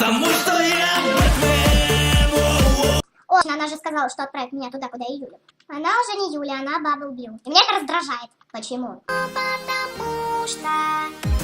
Потому что я Бэтмен. О, она же сказала, что отправит меня туда, куда и Юля. Она уже не Юля, она Бабл Бью. И меня это раздражает. Почему? Потому что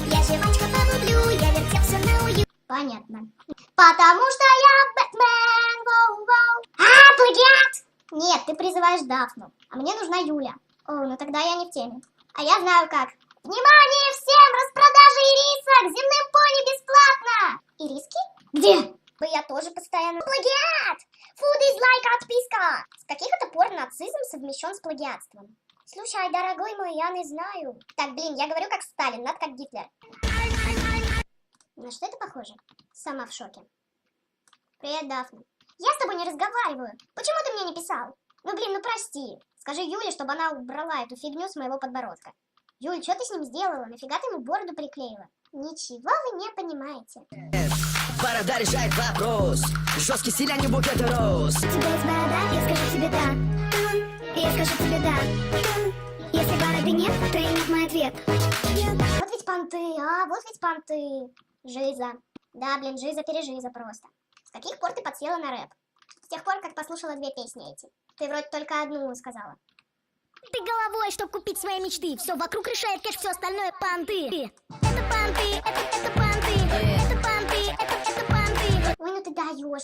я жвачка Бабл Бью, я вертелся на уют. Понятно. Потому что я Бэтмен. Воу-воу. А, плагиат! Нет, ты призываешь Дафну, а мне нужна Юля. О, ну тогда я не в теме. А я знаю как. Внимание всем! Распродажа ирисок! Земным пони бесплатно! Ириски? Где? Бы я тоже постоянно... Плагиат! Is like отписка! С каких это пор нацизм совмещен с плагиатством? Слушай, дорогой мой, я не знаю. Так, блин, я говорю как Сталин, надо как Гитлер. На что это похоже? Сама в шоке. Привет, Дафна. Я с тобой не разговариваю. Почему ты мне не писал? Ну, блин, ну прости. Скажи Юле, чтобы она убрала эту фигню с моего подбородка. Юль, что ты с ним сделала? Нафига ты ему бороду приклеила? Ничего вы не понимаете. Борода решает вопрос Жесткий стиль, не букет роз У тебя есть борода, я скажу тебе да. Я скажу тебе да. Если бороды нет, то и нет мой ответ. Вот ведь понты, а, вот ведь понты. Жиза. Да, блин, жиза, пережиза просто. С каких пор ты подсела на рэп? С тех пор, как послушала две песни эти. Ты вроде только одну сказала. Ты головой, чтобы купить свои мечты. Все вокруг решает кэш, все остальное понты. Это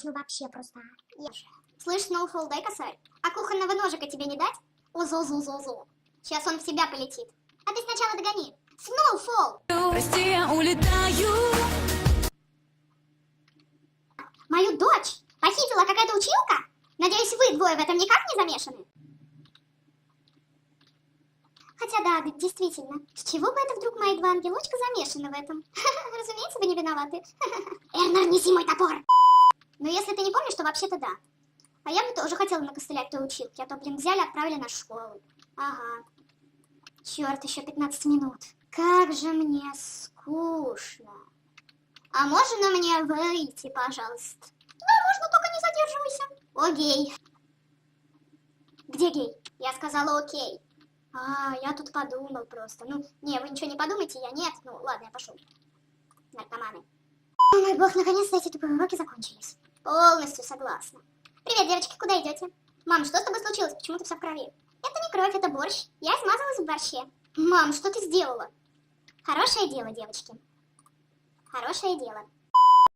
даешь, ну вообще просто. Ешь. Слышь, Сноуфол, дай косарь. А кухонного ножика тебе не дать? Озу-зу-зу-зу. Сейчас он в себя полетит. А ты сначала догони. Сноуфол! Прости, я улетаю. Мою дочь похитила какая-то училка? Надеюсь, вы двое в этом никак не замешаны? Хотя да, действительно, с чего бы это вдруг мои два ангелочка замешаны в этом? Разумеется, вы не виноваты. Эрнер, неси мой топор! Но если ты не помнишь, то вообще-то да. А я бы тоже хотела накостылять той училке, а то, блин, взяли, отправили на школу. Ага. Черт, еще 15 минут. Как же мне скучно. А можно мне выйти, пожалуйста? Да, можно, только не задерживайся. Окей. Где гей? Я сказала окей. А, я тут подумал просто. Ну, не, вы ничего не подумайте, я нет. Ну, ладно, я пошел. Наркоманы. О мой бог, наконец-то эти тупые уроки закончились. Полностью согласна. Привет, девочки, куда идете? Мам, что с тобой случилось? Почему ты вся в крови? Это не кровь, это борщ. Я смазалась в борще. Мам, что ты сделала? Хорошее дело, девочки. Хорошее дело.